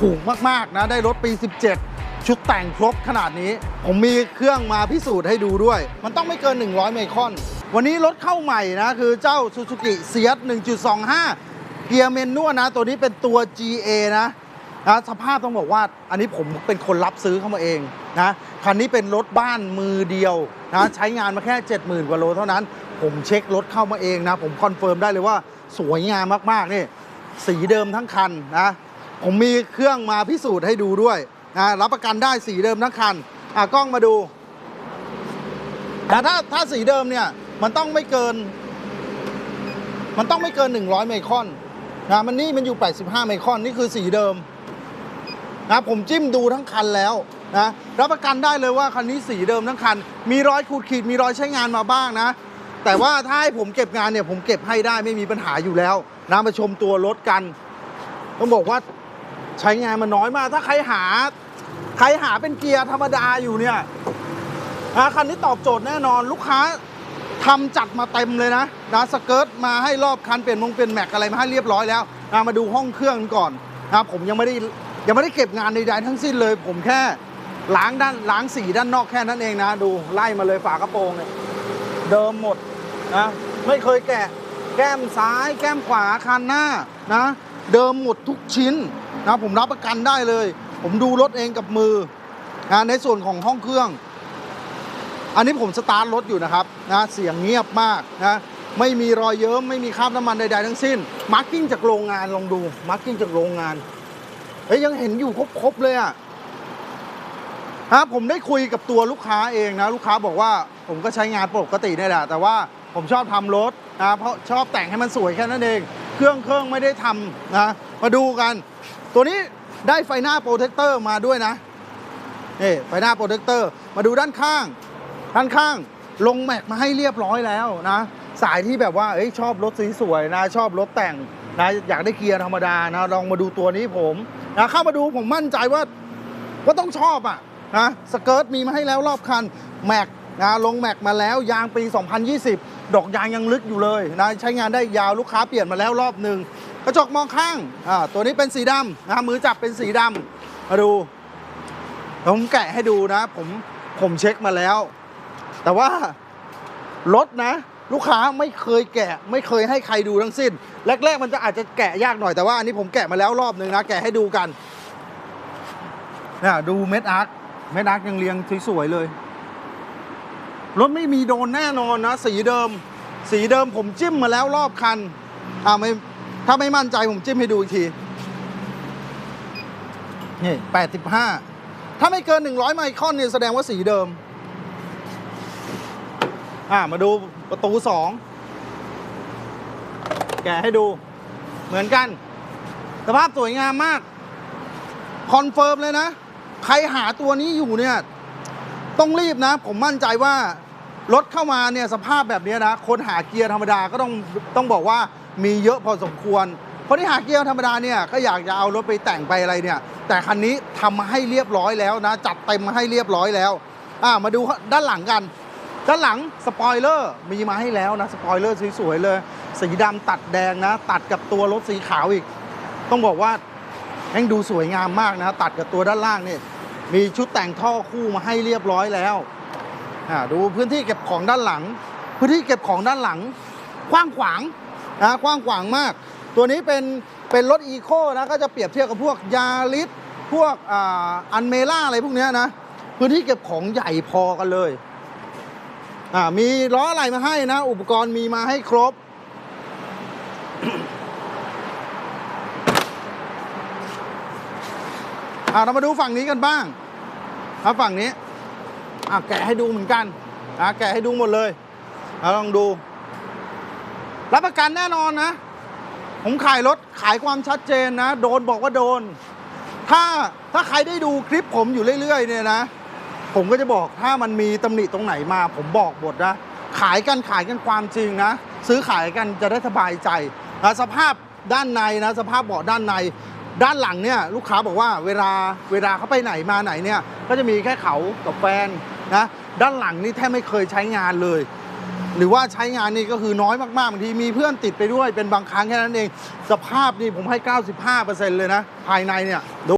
ถูกมากๆนะได้รถปี 17 ชุดแต่งครบขนาดนี้ ผมมีเครื่องมาพิสูจน์ให้ดูด้วย มันต้องไม่เกิน 100 ไมครอน วันนี้รถเข้าใหม่นะคือเจ้า Suzuki s i a t 1.25 เกียร์เมนนวลนะ ตัวนี้เป็นตัว GA นะนะสภาพต้องบอกว่าอันนี้ผมเป็นคนรับซื้อเข้ามาเองนะคันนี้เป็นรถบ้านมือเดียวนะใช้งานมาแค่ 70,000 กว่าโลเท่านั้น ผมเช็ครถเข้ามาเองนะ ผมคอนเฟิร์มได้เลยว่าสวยงามมาก ๆ นี่ สีเดิมทั้งคันนะ ผมมีเครื่องมาพิสูจน์ให้ดูด้วยนะรับประกันได้สีเดิมทั้งคันอะกล้องมาดูแต่ถ้าถ้าสีเดิมเนี่ยมันต้องไม่เกิน มันต้องไม่เกิน 100 ไมครอนนะมันนี่มันอยู่ 85 ไมครอนนี่คือสีเดิมนะผมจิ้มดูทั้งคันแล้วนะรับประกันได้เลยว่าคันนี้สีเดิมทั้งคัน มีรอยขูดขีดมีรอยใช้งานมาบ้างนะ แต่ว่าถ้าให้ผมเก็บงานเนี่ยผมเก็บให้ได้ไม่มีปัญหาอยู่แล้วนะมาชมตัวรถกัน ต้องบอกว่า ใช้งานมันน้อยมาก ถ้าใครหา ใครหาเป็นเกียร์ธรรมดาอยู่เนี่ยนะคันนี้ตอบโจทย์แน่นอนลูกค้าทำจัดมาเต็มเลยนะนะสเกิร์ตมาให้รอบคันเปลี่ยนมงเปลี่ยนแม็กอะไรมาให้เรียบร้อยแล้วนะมาดูห้องเครื่องก่อนนะผมยังไม่ได้ยังไม่ได้เก็บงานใดๆทั้งสิ้นเลย ผมแค่ล้างด้านล้างสีด้านนอกแค่นั้นเองนะ ดูไล่มาเลยฝากระโปรงเนี่ยเดิมหมดนะไม่เคยแกะแก้มซ้าย แก้มขวาคันหน้านะ เดิมหมดทุกชิ้น นะผมรับประกันได้เลย ผมดูรถเองกับมือนะในส่วนของห้องเครื่อง อันนี้ผมสตาร์ทรถอยู่นะครับนะเสียงเงียบมากนะไม่มีรอยเยิ้มไม่มีคราบน้ำมันใดๆทั้งสิ้นมาร์กิ้งจากโรงงานลองดูมาร์กิ้งจากโรงงานเฮ้ยยังเห็นอยู่ครบๆเลยอะฮะผมได้คุยกับตัวลูกค้าเองนะลูกค้าบอกว่าผมก็ใช้งานปกตินี่แหละแต่ว่าผมชอบทำรถนะเพราะชอบแต่งให้มันสวยแค่นั้นเอง เครื่องเครื่องไม่ได้ทำนะมาดูกัน ตัวนี้ได้ไฟหน้าโปรเทคเตอร์มาด้วยนะนี่ไฟหน้าโปรเทคเตอร์มาดูด้านข้าง ด้านข้างลงแม็กมาให้เรียบร้อยแล้วนะ สายที่แบบว่าเอ้ยชอบรถสีสวยนะ ชอบรถแต่งนะอยากได้เกียร์ธรรมดานะ ลองมาดูตัวนี้ผมนะเข้ามาดูผมมั่นใจว่าว่าต้องชอบอะนะสเกิร์ตมีมาให้แล้วรอบคันแม็กนะลงแม็กมาแล้วยางปี 2020 ดอกยางยังลึกอยู่เลยนะใช้งานได้ยาวลูกค้าเปลี่ยนมาแล้วรอบหนึ่ง กระจกมองข้างอ่าตัวนี้เป็นสีดำนะมือจับเป็นสีดำมาดูผมแกะให้ดูนะ ผมผมเช็คมาแล้ว แต่ว่ารถนะ ลูกค้าไม่เคยแกะ ไม่เคยให้ใครดูทั้งสิ้น แรก ๆ มันจะอาจจะแกะยากหน่อยแต่ว่าอันนี้ผมแกะมาแล้วรอบหนึ่งนะ แกะให้ดูกันเนี่ยดูเม็ดอาร์คเม็ดอาร์คยังเรียงสวยๆเลยรถไม่มีโดนแน่นอนนะ สีเดิม สีเดิมผมจิ้มมาแล้วรอบคันอ่าไม่ ถ้าไม่มั่นใจผมจิ้มให้ดูอีกที นี่85ถ้าไม่เกิน100ไมครอนเนี่ยแสดงว่าสีเดิม อ่ามาดูประตูสองแกะให้ดูเหมือนกัน สภาพสวยงามมาก คอนเฟิร์มเลยนะ ใครหาตัวนี้อยู่เนี่ย ต้องรีบนะ ผมมั่นใจว่ารถเข้ามาเนี่ยสภาพแบบนี้นะ คนหาเกียร์ธรรมดาก็ต้องต้องบอกว่า มีเยอะพอสมควรคนที่หาเกียร์ธรรมดาเนี่ยก็อยากจะเอารถไปแต่งไปอะไรเนี่ย แต่คันนี้ทำมาให้เรียบร้อยแล้วนะ จัดเต็มมาให้เรียบร้อยแล้วอ่ามาดูด้านหลังกัน ด้านหลังสปอยเลอร์มีมาให้แล้วนะสปอยเลอร์สวยๆเลย สีดำตัดแดงนะ ตัดกับตัวรถสีขาวอีก ต้องบอกว่าแม่งดูสวยงามมากนะ ตัดกับตัวด้านล่างนี่มีชุดแต่งท่อคู่มาให้เรียบร้อยแล้วอ่าดูพื้นที่เก็บของด้านหลัง พื้นที่เก็บของด้านหลังกว้างขวาง นะกว้างขวางมาก ตัวนี้เป็นเป็นรถอีโคนะก็จะเปรียบเทียบกับพวกยาริสพวกอ่าอันเมล่าอะไรพวกเนี้ยนะพื้นที่เก็บของใหญ่พอกันเลยอ่ามีล้ออะไรมาให้นะ อุปกรณ์มีมาให้ครบอ่าเรามาดูฝั่งนี้กันบ้างครับฝั่งนี้อ่าแกะให้ดูเหมือนกันอ่าแกะให้ดูหมดเลยเอาลองดู รับประกันแน่นอนนะ ผมขายรถขายความชัดเจนนะ โดนบอกว่าโดน ถ้าถ้าใครได้ดูคลิปผมอยู่เรื่อย ๆ เนี่ยนะ ผมก็จะบอกถ้ามันมีตำหนิตรงไหนมา ผมบอกหมดนะ ขายกันขายกันความจริงนะ ซื้อขายกันจะได้สบายใจนะสภาพด้านในนะ สภาพเบาะด้านใน ด้านหลังเนี่ยลูกค้าบอกว่าเวลาเวลาเขาไปไหนมาไหนเนี่ย ก็จะมีแค่เขากับแฟนนะ ด้านหลังนี่แทบไม่เคยใช้งานเลย หรือว่าใช้งานนี่ก็คือน้อยมากๆบางทีมีเพื่อนติดไปด้วยเป็นบางครั้งแค่นั้นเอง สภาพนี่ผมให้ 95%เลยนะ ภายในเนี่ยดู